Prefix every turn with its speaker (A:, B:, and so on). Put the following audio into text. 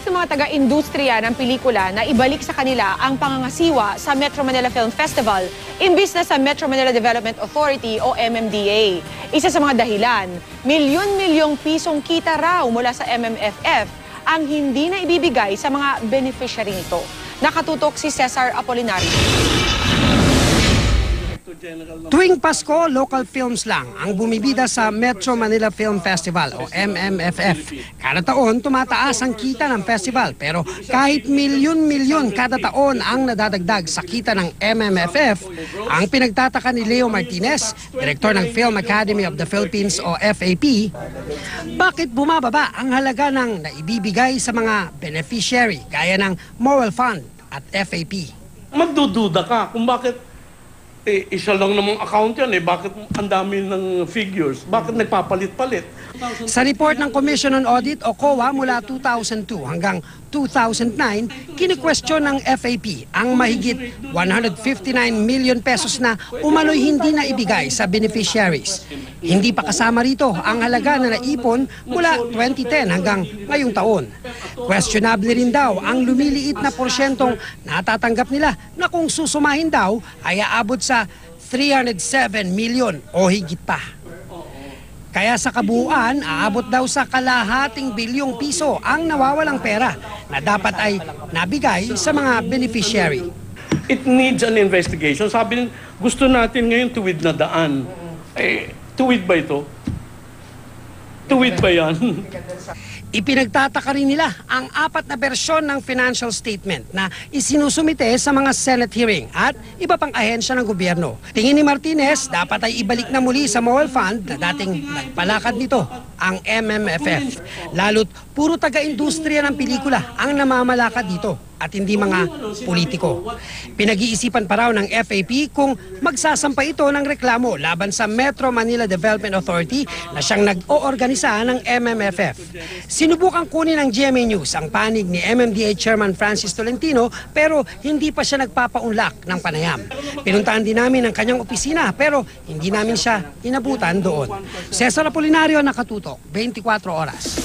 A: Nais ng mga taga-industriya ng pelikula na ibalik sa kanila ang pangangasiwa sa Metro Manila Film Festival imbis na sa Metro Manila Development Authority o MMDA. Isa sa mga dahilan, milyon-milyong pisong kita raw mula sa MMFF ang hindi na ibibigay sa mga beneficiary nito. Nakatutok si Cesar Apolinario.
B: Tuwing Pasko, local films lang ang bumibida sa Metro Manila Film Festival o MMFF. Kada taon, tumataas ang kita ng festival pero kahit milyon-milyon kada taon ang nadadagdag sa kita ng MMFF, ang pinagtataka ni Leo Martinez, direktor ng Film Academy of the Philippines o FAP, bakit bumababa ang halaga ng naibibigay sa mga beneficiary gaya ng Moral Fund at FAP?
C: magdududa ka kung bakit eh, isa lang namang account yan eh. Bakit ang dami ng figures? Bakit nagpapalit-palit?
B: Sa report ng Commission on Audit o COA mula 2002 hanggang 2009, kini-question ng FAP ang mahigit 159 million pesos na umano'y hindi na ibigay sa beneficiaries. Hindi pa kasama rito ang halaga na naipon mula 2010 hanggang ngayong taon. Questionable rin daw ang lumiliit na porsyentong natatanggap nila na kung susumahin daw ay aabot sa 307 million o higit pa. Kaya sa kabuuan, aabot daw sa kalahating bilyong piso ang nawawalang pera na dapat ay nabigay sa mga beneficiary.
C: It needs an investigation. Sabi, gusto natin ngayon tuwid na daan. Eh, tuwid ba ito? Tuwid ba yan?
B: Ipinagtataka rin nila ang apat na bersyon ng financial statement na isinusumite sa mga Senate hearing at iba pang ahensya ng gobyerno. Tingin ni Martinez, dapat ay ibalik na muli sa Mobile Fund na dating nagpalakad nito ang MMFF. Lalo't puro taga-industriya ng pelikula ang namamalakad dito at hindi mga politiko. Pinag-iisipan pa raw ng FAP kung magsasampa ito ng reklamo laban sa Metro Manila Development Authority na siyang nag-oorganisa ng MMFF. Sinubukan kunin ng GMA News ang panig ni MMDA Chairman Francis Tolentino pero hindi pa siya nagpapaunlak ng panayam. Pinuntahan din namin ang kanyang opisina pero hindi namin siya inabutan doon. Cesar Apolinario 24 horas.